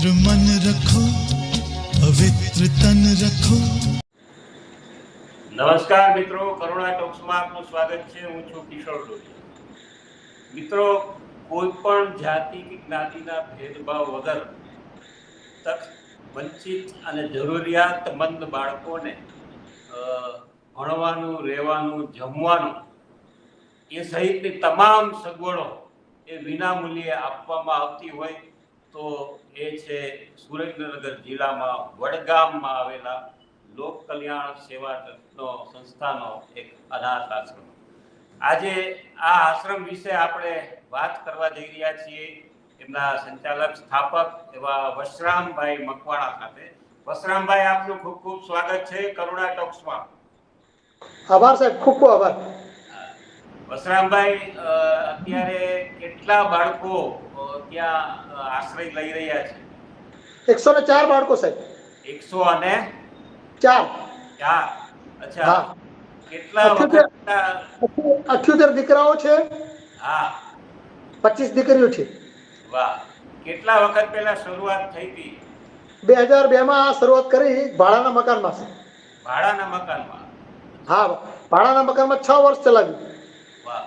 પવિત્ર મન રખો પવિત્ર તન રખો નમસ્કાર મિત્રો, કરુણા ટોક્સમાં આપનું સ્વાગત છે, હું છું કિશોર ડોલી મિત્રો કોઈ પણ જાતિ કે જ્ઞાતિના ભેદભાવ વગર તક, વંચિત અને જરૂરિયાતમંદ બાળકોને ભણવાનું, રહેવાનું, જમવાનું, એ સહિતની તમામ સગવડો એ વિનામૂલ્યે આપવામાં આવતી હોય તો એ છે સુરેન્દ્રનગર જિલ્લામાં વડગામમાં આવેલા લોક કલ્યાણ સેવા ટ્રસ્ટનો સંસ્થાનો એક અનાથ આશ્રમ. આજે આ આશ્રમ વિશે આપણે વાત કરવા જઈ રહ્યા છીએ એમના સંચાલક સ્થાપક એવા વશરામભાઈ મકવાણા સાથે વશરામભાઈ આપનું ખૂબ ખૂબ સ્વાગત છે કરુણા ટોક્સમાં. આભાર સાહેબ ખૂબ ખૂબ આભાર. વશરામભાઈ અત્યારે કેટલા બાળકો ત્યાં આશ્રય લઈ રહ્યા છે? એકસો ને ચાર બાળકો સાહેબ. એકસો અને ચાર. ચાર. અચ્છા. કેટલા અઠ્યોતેર. દીકરાઓ છે. હા. પચીસ દીકરીઓ છે. વાહ. કેટલા વખત પહેલા શરૂઆત થઈ હતી? બે હજાર બે માં શરૂઆત કરી ભાડાના મકાનમાં છે ભાડાના મકાનમાં? હા ભાડાના મકાનમાં છ વર્ષ ચલાવ્યું. વાહ.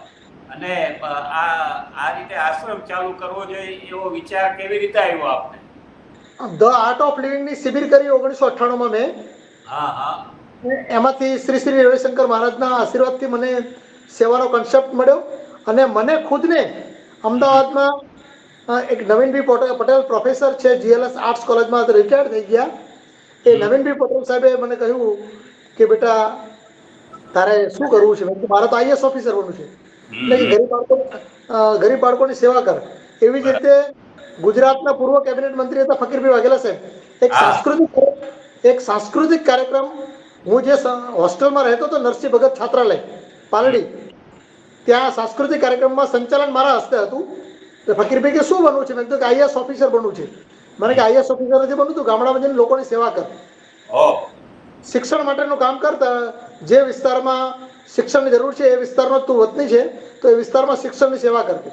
અને આ આ રીતે આશ્રમ ચાલુ કરવો જોઈએ એવો વિચાર કેવી રીતે આવ્યો આપને? ધ આર્ટ ઓફ લિવિંગની શિબિર કરી ઓગણીસો અઠ્ઠાણુંમાં મેં. હા હા. એમાંથી શ્રી શ્રી રવિશંકર મહારાજના આશીર્વાદથી મને સેવાનો કન્સેપ્ટ મળ્યો અને મને ખુદને અમદાવાદમાં એક નવીનભાઈ પટેલ પટેલ પ્રોફેસર છે જીએલએસ આર્ટ્સ કોલેજમાં રિટાયર્ડ થઈ ગયા. એ નવીનભાઈ પટેલ સાહેબે મને કહ્યું કે બેટા તારે શું કરવું છે? મેં મારે તો આઈએસ ઓફિસર બનવું છે. એટલે કે ગરીબ બાળકો ગરીબ બાળકોની સેવા કર. એવી જ રીતે ગુજરાતના પૂર્વ કેબિનેટ મંત્રી હતા ફકીરભાઈ વાઘેલા સાહેબ. એક સાંસ્કૃતિક એક સાંસ્કૃતિક કાર્યક્રમ. હું જે હોસ્ટેલમાં રહેતો હતો નરસિંહ ભગત છાત્રાલય પાલડી. ત્યાં સાંસ્કૃતિક કાર્યક્રમમાં સંચાલન મારા હસ્તે હતું. તો ફકીરભાઈ કે શું બનવું છે? મેં કીધું કે આઈએસ ઓફિસર બનવું છે. મને કે આઈએસ ઓફિસર જે બનવું તું ગામડામાં જઈને લોકોની સેવા કર. શિક્ષણ માટેનું કામ કરતા જે વિસ્તારમાં શિક્ષણની જરૂર છે એ વિસ્તારનો તું વતની છે તો એ વિસ્તારમાં શિક્ષણની સેવા કરતી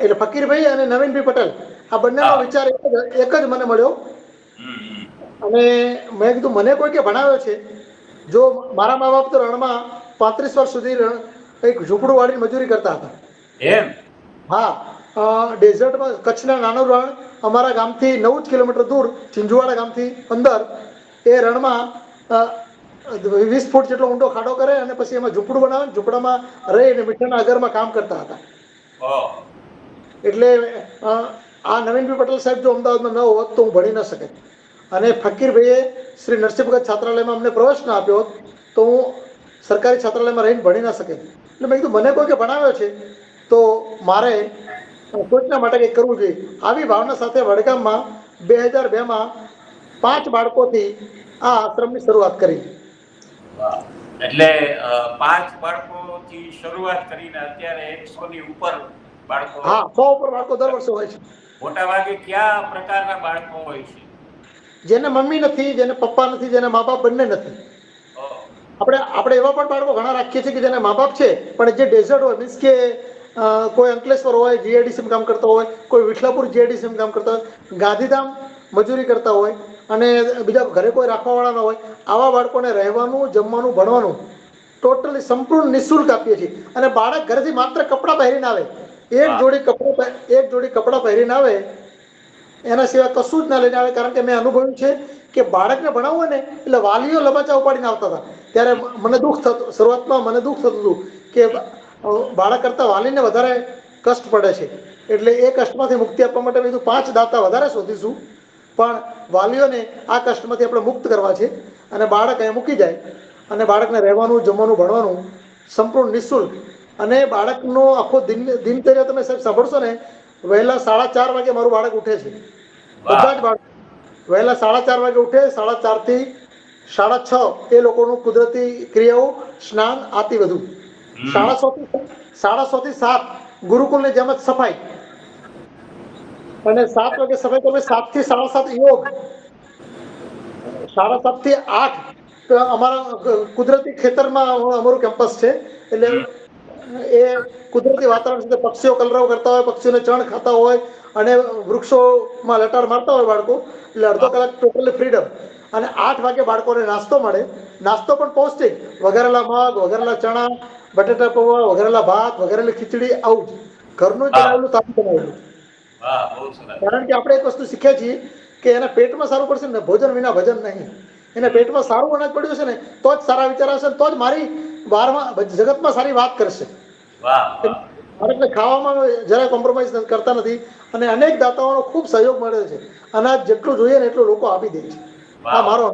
એટલે ફકીરભાઈ અને નવીનભાઈ પટેલ આ બંનેનો વિચાર એક જ મને મળ્યો. અને મેં કીધું મને કોઈ કે ભણાવ્યો છે? જો મારા મા બાપ તો રણમાં પાંત્રીસ વર્ષ સુધી રણ- એક ઝૂંપડું વાળીને મજૂરી કરતા હતા. એમ? હા. ડેઝર્ટમાં કચ્છના નાનું રણ અમારા ગામથી નવ જ કિલોમીટર દૂર ચિંજુવાડા ગામથી અંદર એ રણમાં વીસ ફૂટ જેટલો ઊંડો ખાડો કરે અને પછી એમાં ઝૂંપડું બનાવે ઝૂંપડામાં રહી અને મીઠાના અગરમાં કામ કરતા હતા. એટલે આ નવીનભાઈ પટેલ સાહેબ જો અમદાવાદમાં ન હોત તો હું ભણી ન શકે. અને ફકીરભાઈએ શ્રી નરસિંહ ભગત છાત્રાલયમાં અમને પ્રવેશ ના આપ્યો હોત તો હું સરકારી છાત્રાલયમાં રહીને ભણી ન શકે. એટલે મેં કીધું મને કોઈ કે ભણાવ્યો છે? તો મારે કોઈકના માટે કંઈક કરવું જોઈએ. આવી ભાવના સાથે વડગામમાં બે હજાર બેમાં પાંચ બાળકોથી આ આશ્રમની શરૂઆત કરી. એટલે પાંચ બાળકોથી શરૂઆત કરીને અત્યારે એકસો ની ઉપર બાળકો હા સો ઉપર બાળકો દર વર્ષે હોય છે. મોટા ભાગે કયા પ્રકારના બાળકો હોય છે? જેને મમ્મી નથી જેને પપ્પા નથી જેને મા બાપ બંને નથી. આપણે આપણે એવા પણ બાળકો ઘણા રાખીએ છીએ કે જેના મા બાપ છે પણ જે ડેઝર્ટ હોય મીન્સ કે કોઈ અંકલેશ્વર હોય જીઆઈડીસીમાં કામ કરતા હોય કોઈ વિઠલાપુર જીઆઈડીસીમાં કામ કરતા હોય ગાંધીધામ મજૂરી કરતા હોય અને બીજા ઘરે કોઈ રાખવાવાળા ન હોય. આવા બાળકોને રહેવાનું જમવાનું ભણવાનું ટોટલી સંપૂર્ણ નિઃશુલ્ક આપીએ છીએ. અને બાળક ઘરેથી માત્ર કપડાં પહેરીને આવે. એક જોડી કપડાં એક જોડી કપડાં પહેરીને આવે એના સિવાય કશું જ ના લઈને આવે. કારણ કે મેં અનુભવ્યું છે કે બાળકને ભણાવવું હોય ને એટલે વાલીઓ લબાચા ઉપાડીને આવતા હતા. ત્યારે મને દુઃખ થતું શરૂઆતમાં મને દુઃખ થતું હતું કે બાળક કરતાં વાલીને વધારે કષ્ટ પડે છે. એટલે એ કષ્ટમાંથી મુક્તિ આપવા માટે મેં પાંચ દાતા વધારે શોધીશું. પણ વાલીઓને આ કષ્ટમાંથી આપણે મુક્ત કરવા છે અને બાળક અહીંયા મૂકી જાય અને બાળકને રહેવાનું જમવાનું ભણવાનું સંપૂર્ણ નિઃશુલ્ક. અને બાળકનો આખો દિન દિનચર્યા તમે સાહેબ સાંભળશો ને વહેલા સાડા ચાર વાગે મારું બાળક ઉઠે છે. બધા જ બાળક વહેલા સાડા ચાર વાગે ઉઠે સાડા ચારથી સાડા છ એ લોકોનું કુદરતી ક્રિયાઓ સ્નાન આતી વધુ. સાડા છ થી સાડા સો થી સાત ગુરુકુલની જેમ જ સફાઈ. અને સાત વાગે સમય તમે સાતથી સાડા સાત યોગ. સાડા સાતથી આઠ અમારા કુદરતી ખેતરમાં અમારું કેમ્પસ છે. એટલે એ કુદરતી વાતાવરણ સાથે પક્ષીઓ કલરવ કરતા હોય, પક્ષીઓને ચણ ખાતા હોય અને વૃક્ષોમાં લટાર મારતા હોય બાળકો. એટલે અડધો કલાક ટોટલી ફ્રીડમ અને આઠ વાગે બાળકોને નાસ્તો મળે. નાસ્તો પણ પૌષ્ટિક. વઘારેલા મગ, વઘારેલા ચણા, બટેટા પૌવા, વઘારેલા ભાત, વઘારેલી ખીચડી, આવું ઘરનું જ બનાવેલું તાજું બનાવેલું. કારણ કે આપણે એક વસ્તુ શીખ્યા છીએ કે એના પેટમાં સારું પડશે ને ભોજન વિના ભજન નહીં. એના પેટમાં સારું અનાજ પડ્યું છે ને તો જ સારા વિચાર આવશે તો જ મારી બહારમાં જગતમાં સારી વાત કરશે. વાહ ખાવામાં જરાય કોમ્પ્રોમાઇઝ કરતા નથી. અને અનેક દાતાઓનો ખૂબ સહયોગ મળ્યો છે. અનાજ જેટલું જોઈએ ને એટલું લોકો આપી દે છે. આ મારો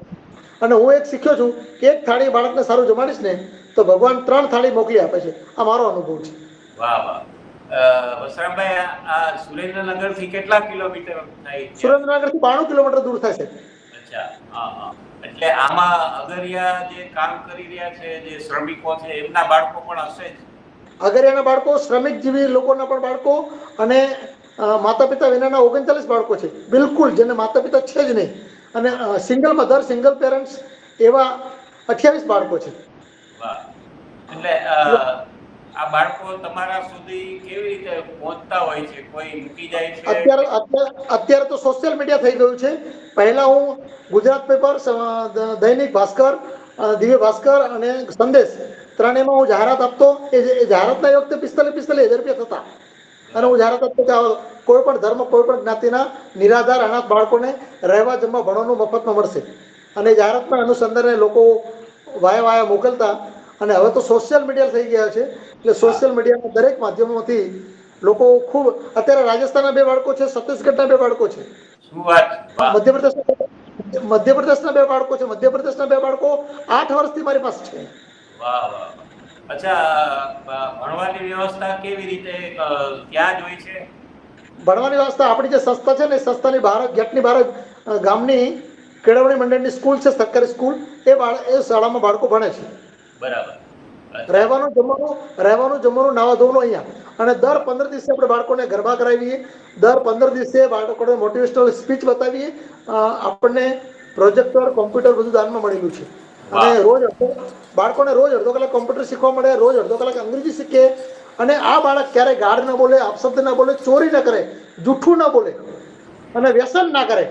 અને હું એક શીખ્યો છું કે એક થાળી બાળકને સારું જમાડીશ ને તો ભગવાન ત્રણ થાળી મોકલી આપે છે. આ મારો અનુભવ છે. વાહ વાહ. વસરામભાઈ આ- સુરેન્દ્રનગરથી કેટલા કિલોમીટર થાય સુરેન્દ્રનગરથી બાણું કિલોમીટર દૂર થશે. અચ્છા હા હા. એટલે આમાં અગરિયા જે કામ કરી રહ્યા છે જે શ્રમિકો છે એમના બાળકો પણ હશે જ? અગરિયાના બાળકો શ્રમિક જેવી લોકોના પણ બાળકો અને માતા પિતા વિનાના ઓગણચાલીસ બાળકો છે. બિલકુલ જેને માતા પિતા છે જ નહીં. અને સિંગલ મધર સિંગલ પેરેન્ટ્સ એવા અઠ્યાવીસ બાળકો છે. એટલે આ બાળકો તમારા સુધી કેવી રીતે પહોંચતા હોય છે? કોઈ મૂકી જાય છે? અત્યારે અત્યારે તો સોશિયલ મીડિયા થઈ ગયું છે. પહેલા હું ગુજરાત પેપર દૈનિક ભાસ્કર દિવ્ય ભાસ્કર અને સંદેશ ત્રણેયમાં હું જાહેરાત આપતો. એ જાહેરાતના વખતે પિસ્તાલીસ પિસ્તાલીસ હજાર રૂપિયા થતા. અને હું જાહેરાત આપતો કે કોઈ પણ ધર્મ, કોઈ પણ જ્ઞાતિના નિરાધાર અનાથ બાળકોને રહેવા જમવા ભણવાનું મફતમાં મળશે. અને જાહેરાતના અનુસંધાને લોકો વાયા વાયા મોકલતા અને હવે તો સોશિયલ મીડિયા થઈ ગયા છે. એટલે સોશિયલ મીડિયાના દરેક માધ્યમોથી લોકો ખૂબ અત્યારે રાજસ્થાનના બે બાળકો છે છત્તીસગઢના બે બાળકો છે. મધ્યપ્રદેશ મધ્યપ્રદેશના બે બાળકો છે. મધ્યપ્રદેશના બે બાળકો આઠ વર્ષથી મારી પાસે છે. અચ્છા ભણવાની વ્યવસ્થા કેવી રીતે છે? ભણવાની વ્યવસ્થા આપણી જે સંસ્થા છે ને સંસ્થાની બહાર ગેટની બહાર ગામની કેળવણી મંડળની સ્કૂલ છે સરકારી સ્કૂલ. એ બાળ એ શાળામાં બાળકો ભણે છે. બરાબર. રહેવાનું જમવાનું રહેવાનું જમવાનું નાવા ધોવાનું અહીંયા. અને દર પંદર દિવસે આપણે બાળકોને ગરબા કરાવીએ. દર પંદર દિવસે બાળકોને મોટિવેશનલ સ્પીચ બતાવીએ. આપણને પ્રોજેક્ટર કોમ્પ્યુટર બધું દાનમાં મળેલું છે. અને રોજ બાળકોને રોજ અડધો કલાક કોમ્પ્યુટર શીખવા મળે રોજ અડધો કલાક અંગ્રેજી શીખે. અને આ બાળક ક્યારેય ગાળ ન બોલે અપશબ્દ ના બોલે ચોરી ન કરે જૂઠું ન બોલે. અને વ્યસન ના કરે.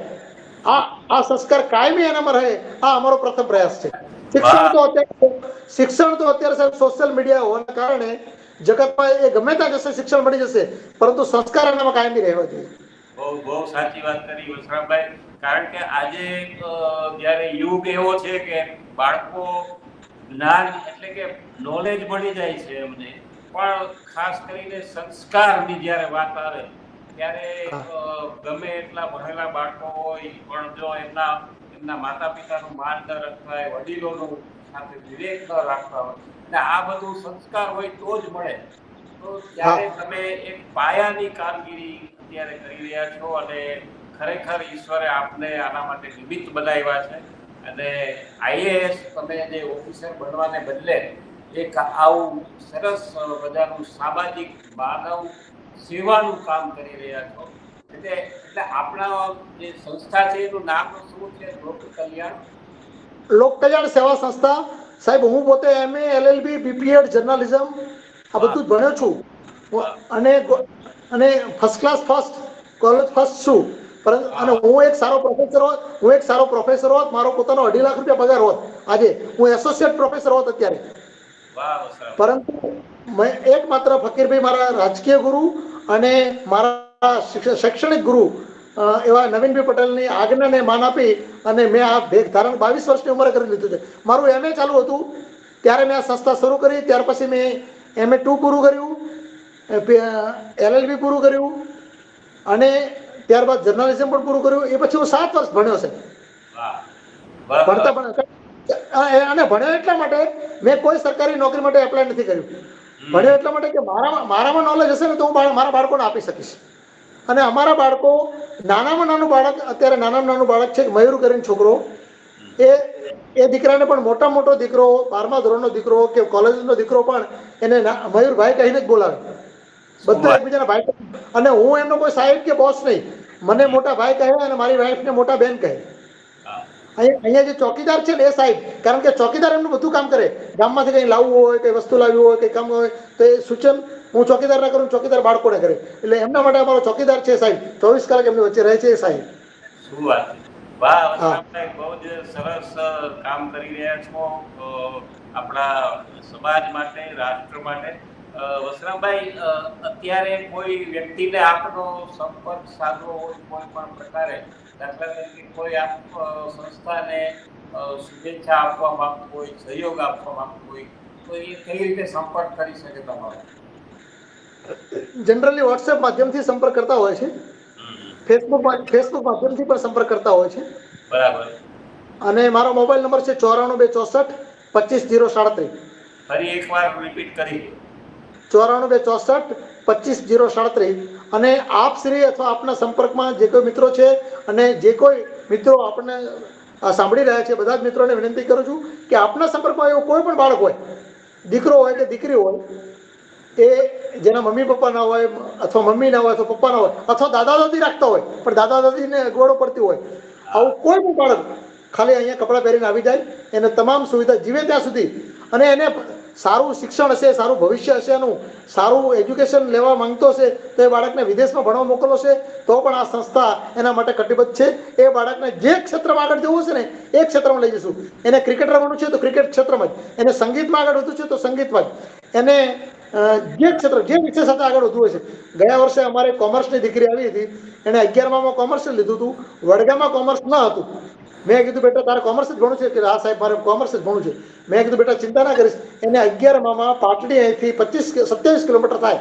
આ આ સંસ્કાર કાયમી એનામાં રહે. આ અમારો પ્રથમ પ્રયાસ છે. શિક્ષણ તો અત્યારે શિક્ષણ તો અત્યારે સાહેબ સોશિયલ મીડિયા હોવાના કારણે જગતમાં એ ગમે ત્યાં જશે શિક્ષણ મળી જશે પરંતુ સંસ્કાર એનામાં કાયમી રહેવા જોઈએ. બહુ બહુ સાચી વાત કરી વસરામભાઈ કારણ કે આજે જ્યારે યુગ એવો છે કે બાળકો જ્ઞાન એટલે કે નોલેજ મળી જાય છે એમને પણ ખાસ કરીને સંસ્કારની જ્યારે વાત આવે ત્યારે ગમે એટલા ભણેલા બાળકો હોય પણ જો એમના એમના માતા પિતાનું માન ન રખાય વડીલોનું સાથે વિવેક ન રાખતા હોય અને આ બધું સંસ્કાર હોય તો જ મળે. તો ત્યારે તમે એક પાયાની કામગીરી અત્યારે કરી રહ્યા છો અને ખરેખર ઈશ્વરે આપને આના માટે નિમિત્ત બનાવ્યા છે અને આઈએએસ તમે જે ઓફિસર બનવાને બદલે એક આવું સરસ મજાનું સામાજિક માનવ સેવાનું કામ કરી રહ્યા છો એટલે એટલે આપણા જે સંસ્થા છે એનું નામ શું છે? લોક કલ્યાણ? લોક કલ્યાણ સેવા સંસ્થા. સાહેબ હું પોતે એમએ એલએલબી બીપીએડ જર્નાલિઝમ આ બધું ભણ્યો છું. અને અને first class first college first છું. પરંતુ અને હું એક સારો પ્રોફેસર હોત હું એક સારો પ્રોફેસર હોત મારો પોતાનો અઢી લાખ રૂપિયા પગાર હોત. આજે હું એસોસિએટ પ્રોફેસર હોત અત્યારે. પરંતુ મેં એકમાત્ર ફકીરભાઈ મારા રાજકીય ગુરુ અને મારા શૈક્ષણિક ગુરુ એવા નવીનભાઈ પટેલની આજ્ઞાને માન આપી અને મેં આ ભેગ ધારણ બાવીસ વર્ષની ઉંમરે કરી લીધું છે. મારું એમએ ચાલુ હતું ત્યારે મેં આ સંસ્થા શરૂ કરી ત્યાર પછી મેં એમએ ટુ પૂરું કર્યું એલએલબી પૂરું કર્યું અને ત્યારબાદ જર્નાલિઝમ પણ પૂરું કર્યું. એ પછી હું સાત વર્ષ ભણ્યો છે. ભણતા ભણ્યો અને ભણ્યો એટલા માટે મેં કોઈ સરકારી નોકરી માટે એપ્લાય નથી કર્યું. ભણ્યો એટલા માટે કે મારામાં મારામાં નોલેજ હશે ને તો હું મારા બાળકોને આપી શકીશ. અને અમારા બાળકો નાનામાં નાનું બાળક અત્યારે નાનામાં નાનું બાળક છે મયુર કરીને છોકરો એ એ દીકરાને પણ મોટા મોટો દીકરો બારમા ધોરણનો દીકરો કે કોલેજનો દીકરો પણ એને મયુરભાઈ કહીને જ બોલાવે. બધા એકબીજાના ભાઈ અને હું એમનો કોઈ સાહેબ કે બોસ નહીં. મને મોટા ભાઈ કહે અને મારી વાઈફને મોટા બેન કહે. અહીંયા જે ચોકીદાર છે ને એ સાહેબ કારણ કે ચોકીદાર એમનું બધું કામ કરે. ગામમાંથી કંઈ લાવવું હોય કંઈ વસ્તુ લાવવી હોય કંઈ કામ હોય તો એ સૂચન હું ચોકીદાર ના કરું ચોકીદાર બાળકોને કરે. એટલે એમના માટે અમારો ચોકીદાર છે સાહેબ. ચોવીસ કલાક એમની વચ્ચે રહે છે સાહેબ. શું વાત બહુ જ સરસ કામ કરી રહ્યા છો. આપણા સમાજ માટે રાષ્ટ્ર માટે. વસરામભાઈ અત્યારે કોઈ વ્યક્તિને આપનો સંપર્ક સાધવો હોય કોઈ પણ પ્રકારે દાખલા તરીકે કોઈ આપ સંસ્થાને શુભેચ્છા આપવા માંગતું હોય સહયોગ આપવા માંગતું હોય તો એ કઈ રીતે સંપર્ક કરી શકે તમારો? જનરલી વોટ્સએપ માધ્યમથી સંપર્ક કરતા હોય છે. ફેસબુક ફેસબુક માધ્યમથી પણ સંપર્ક કરતા હોય છે. બરાબર. અને મારો મોબાઈલ નંબર છે ચોરાણું બે ચોસઠ પચીસ જીરો સાડત્રીસ. ફરી એકવાર રિપીટ કરી ચોરાણું બે ચોસઠ પચીસ જીરો સાડત્રીસ. અને આપ શ્રી અથવા આપના સંપર્કમાં જે કોઈ મિત્રો છે અને જે કોઈ મિત્રો આપણને સાંભળી રહ્યા છે બધા જ મિત્રોને વિનંતી કરું છું કે આપના સંપર્કમાં એવો કોઈ પણ બાળક હોય દીકરો હોય કે દીકરી હોય એ જેના મમ્મી પપ્પા ના હોય, અથવા મમ્મી ના હોય, અથવા પપ્પા ના હોય, અથવા દાદા દાદી રાખતા હોય, પણ દાદા દાદીને અગવડો પડતી હોય, આવું કોઈ પણ બાળક ખાલી અહીંયા કપડાં પહેરીને આવી જાય, એને તમામ સુવિધા જીવે ત્યાં સુધી. અને એને સારું શિક્ષણ હશે, સારું ભવિષ્ય હશે એનું, સારું એજ્યુકેશન લેવા માંગતો હશે, તો એ બાળકને વિદેશમાં ભણવા મોકલો છે, તો પણ આ સંસ્થા એના માટે કટિબદ્ધ છે. એ બાળકને જે ક્ષેત્રમાં આગળ જવું છે ને, એ ક્ષેત્રમાં લઈ જશું. એને ક્રિકેટ રમવાનું છે તો ક્રિકેટ ક્ષેત્રમાં જ. એને સંગીતમાં આગળ વધવું છે તો સંગીતમાં જ. એને જે ક્ષેત્ર, જે વિષય સાથે આગળ વધવું છે. ગયા વર્ષે અમારે કોમર્સની દીકરી આવી હતી. એણે અગિયારમાં કોમર્સ લીધું હતું. વડગામાં કોમર્સ ન હતું. મેં કીધું, બેટા, તારે કોમર્સ જ ભણવું છે? કે આ સાહેબ, મારે કોમર્સ જ ભણવું છે. મેં કીધું, બેટા, ચિંતા ના કરીશ. એને અગિયારમાં પાટડી અહીંથી પચીસ સત્યાવીસ કિલોમીટર થાય.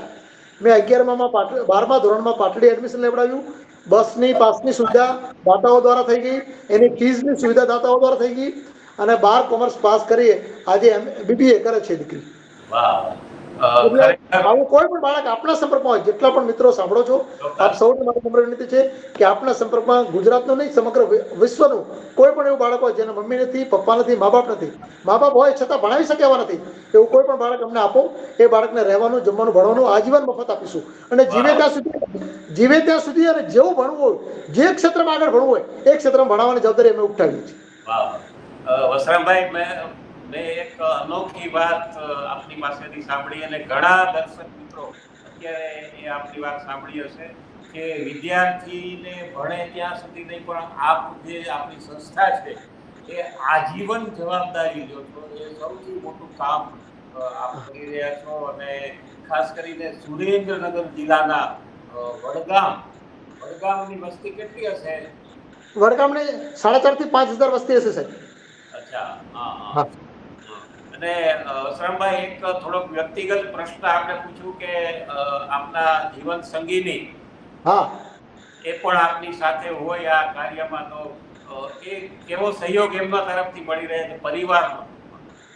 મેં અગિયારમાં પાટડી બારમા ધોરણમાં પાટડી એડમિશન લેવડાવ્યું. બસની, પાસની સુવિધા દાતાઓ દ્વારા થઈ ગઈ. એની ફીઝની સુવિધા દાતાઓ દ્વારા થઈ ગઈ. અને બાર કોમર્સ પાસ કરી આજે બીબીએ કરે છે દીકરી. વાહ. આવું કોઈ પણ બાળક આપણા સંપર્કમાં હોય જેટલા પણ મિત્રો સાંભળો છો આપ સૌને મારી નમ્ર વિનંતી છે કે આપણા સંપર્કમાં ગુજરાતનું નહીં સમગ્ર વિશ્વનું કોઈ પણ એવું બાળક હોય જેના મમ્મી નથી પપ્પા નથી મા બાપ નથી. મા બાપ હોય છતાં ભણાવી શકે એવા નથી. એવું કોઈ પણ બાળક અમને આપો એ બાળકને રહેવાનું જમવાનું ભણવાનું આજીવન મફત આપીશું. અને જીવે ત્યાં સુધી જીવે ત્યાં સુધી અને જેવું ભણવું હોય જે ક્ષેત્રમાં આગળ ભણવું હોય એ ક્ષેત્રમાં ભણાવવાની જવાબદારી અમે ઉઠાવીએ છીએ. વસરામભાઈ મેં મેં એક અનોખી વાત આપની પાસેથી સાંભળી અને ઘણા દર્શક મિત્રો અત્યારે એ આપની વાત સાંભળી હશે કે વિદ્યાર્થીને ભણે ત્યાં સુધી નહીં પણ આપ જે આપણી સંસ્થા છે એ આજીવન જવાબદારી લો છો. એ સૌથી મોટું કામ આપ કરી રહ્યા છો અને ખાસ કરીને સુરેન્દ્રનગર જિલ્લાના વડગામ વડગામની વસ્તી કેટલી હશે? વડગામની સાડા ચારથી પાંચ હજાર વસ્તી હશે સાહેબ. અચ્છા હા. હા. અને અ, એક થોડોક વ્યક્તિગત પ્રશ્ન આપણે પૂછ્યું કે આપના જીવન સંગીની હા. એ પણ આપની સાથે હોય આ કાર્યમાં તો એ કેવો સહયોગ એમના તરફથી મળી રહે છે પરિવારનો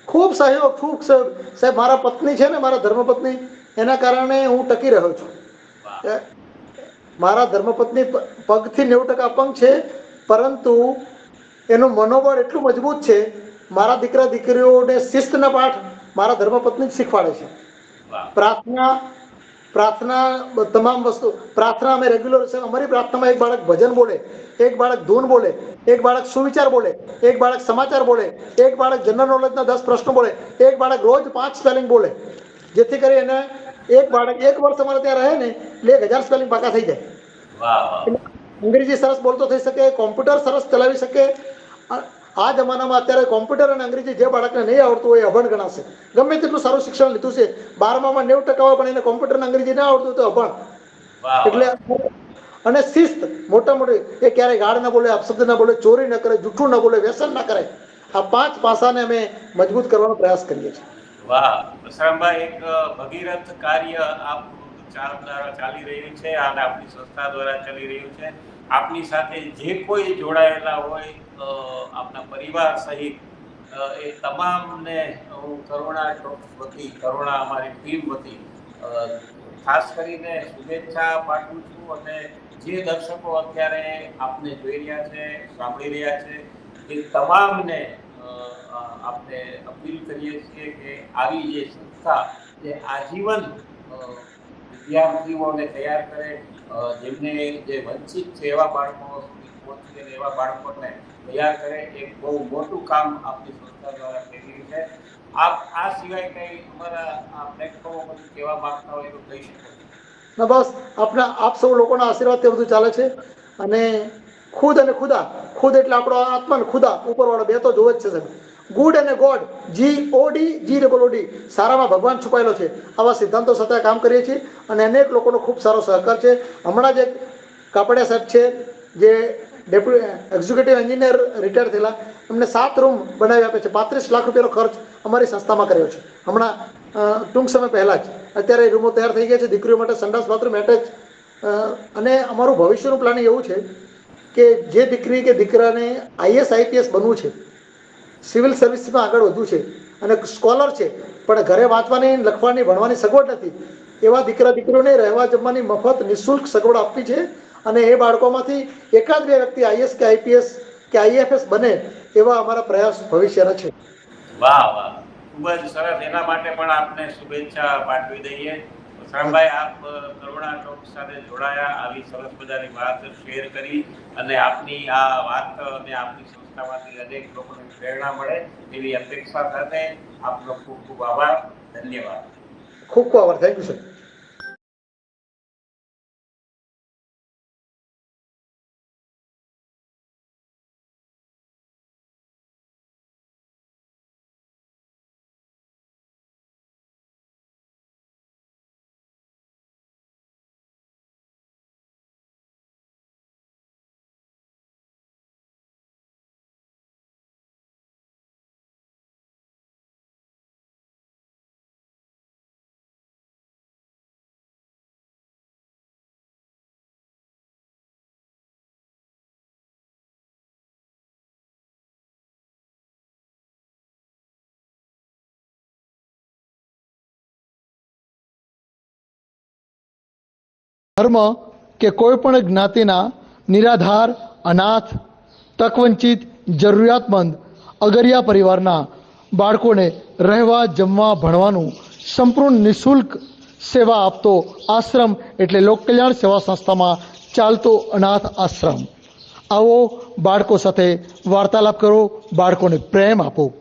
ખૂબ સહયોગ ખૂબ સાહેબ મારા પત્ની છે ને મારા ધર્મપત્ની એના કારણે હું ટકી રહ્યો છું. મારા ધર્મપત્ની પગથી નેવું ટકા અપંગ છે પરંતુ એનું મનોબળ એટલું મજબૂત છે મારા દીકરા દીકરીઓને શિસ્તના પાઠ મારા ધર્મપત્ની જ શીખવાડે છે. પ્રાર્થના પ્રાર્થના તમામ વસ્તુ પ્રાર્થના અમે રેગ્યુલર છે અમારી પ્રાર્થનામાં એક બાળક ભજન બોલે એક બાળક ધૂન બોલે એક બાળક સુવિચાર બોલે એક બાળક સમાચાર બોલે એક બાળક જનરલ નોલેજના દસ પ્રશ્નો બોલે એક બાળક રોજ પાંચ સ્પેલિંગ બોલે. જેથી કરી એને એક બાળક એક વર્ષ અમારે ત્યાં રહે ને એટલે એક હજાર સ્પેલિંગ પાકા થઈ જાય. અંગ્રેજી સરસ બોલતો થઈ શકે કોમ્પ્યુટર સરસ ચલાવી શકે આ- આ જમાનામાં અત્યારે કોમ્પ્યુટર અને અંગ્રેજી જે બાળકને નહીં આવડતું હોય એ અભણ ગણાશે. ગમે તેટલું સારું શિક્ષણ લીધું છે બારમામાં નેવું ટકા હોય પણ એને કોમ્પ્યુટર અને અંગ્રેજી ના આવડતું તો અભણ. એટલે અને શિસ્ત મોટા મોટી એ ક્યારેય ગાળ ના બોલે અપશબ્દ ના બોલે ચોરી ન કરે જૂઠું ના બોલે વ્યસન ના કરે. આ પાંચ પાસાને અમે મજબૂત કરવાનો પ્રયાસ કરીએ છીએ. વાહ વસરામભાઈ એક ભગીરથ કાર્ય આપ ચાર ચાલી રહ્યું છે અને આપની સંસ્થા દ્વારા ચાલી રહ્યું છે. આપની સાથે જે કોઈ જોડાયેલા હોય આપના પરિવાર સહિત એ તમામને હું કરુણા ટ્રસ્ટ વતી, કરુણા અમારી ટીમ વતી ખાસ કરીને શુભેચ્છા પાઠવું છું અને જે દર્શકો અત્યારે આપને જોઈ રહ્યા છે, સાંભળી રહ્યા છે, એ તમામને આપણે અપીલ કરીએ છીએ કે આવી જે સંસ્થા, જે આજીવન વિદ્યાર્થીઓને તૈયાર કરે જેમને જે વંચિત છે એવા બાળકો પહોંચી અને એવા બાળકોને તૈયાર કરે, એ બહુ મોટું કામ આપણી સંસ્થા દ્વારા થઈ રહ્યું છે. આપ, આ સિવાય કંઈ અમારા આ પ્લેટફોર્મ પરથી કહેવા માંગતા હોય એવું કહી શકો બસ, આપણા, આપ સૌ લોકોના આશીર્વાદ તે બધું ચાલે છે. અને ખુદ અને ખુદા, ખુદ એટલે આપણો આત્મા ને ખુદા, ઉપરવાળો બે તો જોવે જ છે સાહેબ. ગુડ અને god G O D G double O D સારામાં ભગવાન છુપાયેલો છે. આવા સિદ્ધાંતો સાથે કામ કરીએ છીએ અને અનેક લોકોનો ખૂબ સારો સહકાર છે. હમણાં જ એક કાપડિયા સાહેબ છે, જે ડેપ્યુટી એક્ઝિક્યુટિવ એન્જિનિયર રિટાયર થયેલા. એમને સાત રૂમ બનાવી આપે છે. પાંત્રીસ લાખ રૂપિયાનો ખર્ચ અમારી સંસ્થામાં કર્યો છે. હમણાં ટૂંક સમય પહેલાં જ. અત્યારે રૂમો તૈયાર થઈ ગયા છે. દીકરીઓ માટે સંડાસ, બાથરૂમ એટેચ અને અમારું ભવિષ્યનું પ્લાનિંગ એવું છે કે જે દીકરી કે દીકરાને આઈએસ આઈપીએસ બનવું છે સિવિલ સર્વિસમાં આગળ વધુ છે અને સ્કોલર છે, પણ ઘરે વાંચવાની, લખવાની, ભણવાની સગવડ નથી. એવા દીકરા દીકરીઓને રહેવા જમવાની મફત, નિઃશુલ્ક સગવડ આપવી છે અને એ બાળકોમાંથી એકાદ બે વ્યક્તિ આઈએસ કે આઈપીએસ કે આઈએફએસ બને એવા અમારા પ્રયાસ ભવિષ્યના છે. વાહ વાહ. ખૂબ જ સરસ. એના માટે પણ આપને શુભેચ્છા પાઠવી દઈએ. શરણભાઈ આપ કરુણા ટોક સાથે જોડાયા. આવી સરસ મજાની વાત શેર કરી અને આપની આ વાત અને આપની સંસ્થામાંથી અનેક લોકોને પ્રેરણા મળે એવી અપેક્ષા સાથે આપનો ખૂબ ખૂબ આભાર. ધન્યવાદ. ખૂબ ખૂબ આભાર. થેન્ક યુ સર ધર્મ કે કોઈ પણ જ્ઞાતિના નિરાધાર, અનાથ, તકવંચિત, જરૂરિયાતમંદ, અગરિયા પરિવારના બાળકોને રહેવા, જમવા, ભણવાનું સંપૂર્ણ નિઃશુલ્ક સેવા આપતો આશ્રમ એટલે લોકકલ્યાણ સેવા સંસ્થામાં ચાલતો અનાથ આશ્રમ. આવો બાળકો સાથે વાર્તાલાપ કરો, બાળકોને પ્રેમ આપો.